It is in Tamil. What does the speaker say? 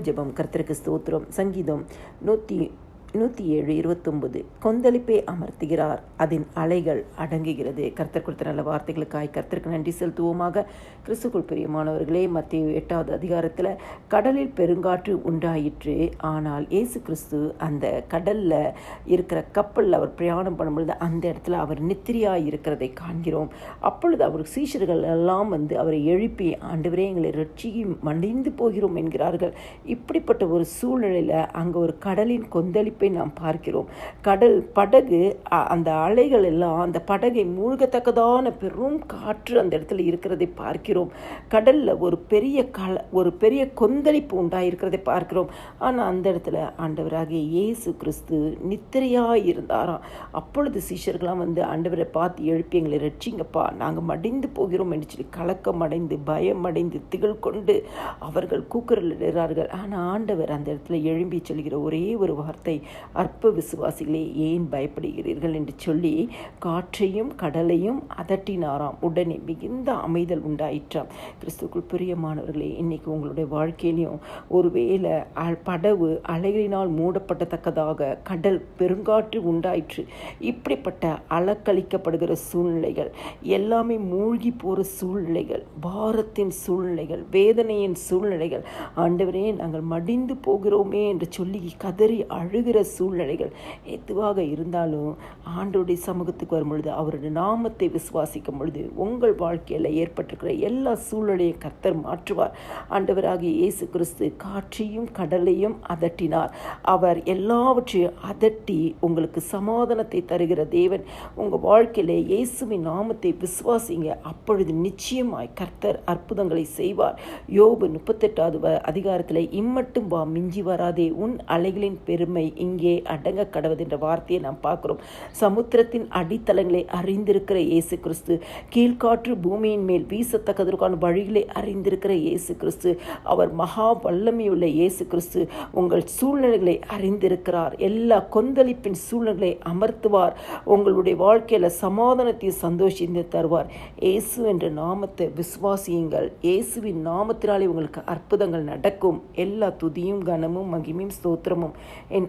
இரவு ஜெபம் கர்த்தருக்கு ஸ்தோத்திரம் சங்கீதம் நூற்றி நூற்றி ஏழு இருபத்தொன்பது கொந்தளிப்பை அமர்த்துகிறார். அதன் அலைகள் அடங்குகிறது. கர்த்தர் கொடுத்த நல்ல வார்த்தைகளுக்காய் கர்த்தருக்கு நன்றி செலுத்துவோமாக. கிறிஸ்துக்குள் பிரியமானவர்களே மத்திய எட்டாவது அதிகாரத்தில் கடலில் பெருங்காற்று உண்டாயிற்று ஆனால் இயேசு கிறிஸ்து அந்த கடலில் இருக்கிற கப்பலில் அவர் பிரயாணம் பண்ணும்பொழுது அந்த இடத்துல அவர் நித்திரியாக இருக்கிறதை காண்கிறோம். அப்பொழுது அவர் சீஷர்கள் எல்லாம் வந்து அவரை எழுப்பி ஆண்டவரே எங்களை ரட்சியும் மடிந்து போகிறோம் என்கிறார்கள். இப்படிப்பட்ட ஒரு சூழ்நிலையில் அங்கே ஒரு கடலின் கொந்தளிப்பு நாம் பார்க்கிறோம். கடல் படகு அ- அந்த அலைகள் எல்லாம் அந்த படகை மூழ்கத்தக்கதான பெரும் காற்று அந்த இடத்துல இருக்கிறதை பார்க்கிறோம். கடலில் ஒரு பெரிய கல ஒரு பெரிய கொந்தளிப்பு உண்டாயிருக்கிறதை பார்க்கிறோம். ஆனால் அந்த இடத்துல ஆண்டவராகிய இயேசு கிறிஸ்து நித்திரையாக இருந்தாராம். அப்பொழுது சீஷர்களாம் வந்து ஆண்டவரை பார்த்து எழுப்பி எங்களை ரட்சிங்கப்பா நாங்கள் மடிந்து போகிறோம் என்று சொல்லி கலக்கம் அடைந்து பயம் அடைந்து திகழ் கொண்டு அவர்கள் கூக்குரலிடுகிறார்கள். ஆனால் ஆண்டவர் அந்த இடத்துல எழும்பி சொல்கிற ஒரே ஒரு வார்த்தை அற்ப விசுவாசிகளே ஏன் பயப்படுகிறீர்கள் என்று சொல்லி காற்றையும் கடலையும் அதட்டினாராம். உடனே மிகுந்த அமைதல் உண்டாயிற்றாம். கிறிஸ்துக்குள் பிரியமானவர்களே இன்னைக்கு உங்களுடைய வாழ்க்கையிலையும் ஒருவேளை அ- படவு அலைகளினால் மூடப்படத்தக்கதாக கடல் பெருங்காற்று உண்டாயிற்று. இப்படிப்பட்ட அலக்களிக்கப்படுகிற சூழ்நிலைகள் எல்லாமே மூழ்கி போகிற சூழ்நிலைகள் பாரத்தின் சூழ்நிலைகள் வேதனையின் சூழ்நிலைகள் ஆண்டவரே நாங்கள் மடிந்து போகிறோமே என்று சொல்லி கதறி அழுகிற சூழ்நிலைகள் எதுவாக இருந்தாலும் ஆண்டோடைய சமூகத்துக்கு வரும் பொழுது அவருடைய நாமத்தை விசுவாசிக்கும் பொழுது உங்கள் வாழ்க்கையில் ஏற்பட்டிருக்கிற எல்லா சூழ்நிலையும் கர்த்தர் மாற்றுவார். ஆண்டவராகிய இயேசு கிறிஸ்து காற்றையும் கடலையும் அதட்டினார். அவர் எல்லாவற்றையும் அதட்டி உங்களுக்கு சமாதானத்தை தருகிற தேவன். உங்கள் வாழ்க்கையில் இயேசுவின் நாமத்தை விசுவாசிங்க. அப்பொழுது நிச்சயமாய் கர்த்தர் அற்புதங்களை செய்வார். யோபு முப்பத்தெட்டாவது வ- அதிகாரத்தில் இம்மட்டும் வா மிஞ்சி வராதே உன் அலைகளின் பெருமை இங்கே இங்கே அடங்க கடவுது என்ற வார்த்தையை நாம் பார்க்கிறோம். சமுத்திரத்தின் அடித்தளங்களை அறிந்திருக்கிற இயேசு கிறிஸ்து கீழ்காற்று பூமியின் மேல் வீசத்தக்கதற்கான வழிகளை அறிந்திருக்கிற இயேசு கிறிஸ்து அவர் மகா வல்லமையுள்ள இயேசு கிறிஸ்து உங்கள் சூழ்நிலைகளை அறிந்திருக்கிறார். எல்லா கொந்தளிப்பின் சூழ்நிலை அமர்த்துவார். உங்களுடைய வாழ்க்கையில் சமாதானத்தையும் சந்தோஷத்தை தருவார். இயேசு என்ற நாமத்தை விசுவாசியுங்கள். இயேசுவின் நாமத்தினாலே உங்களுக்கு அற்புதங்கள் நடக்கும். எல்லா துதியும் கனமும் மகிமையும் ஸ்தோத்திரமும் என்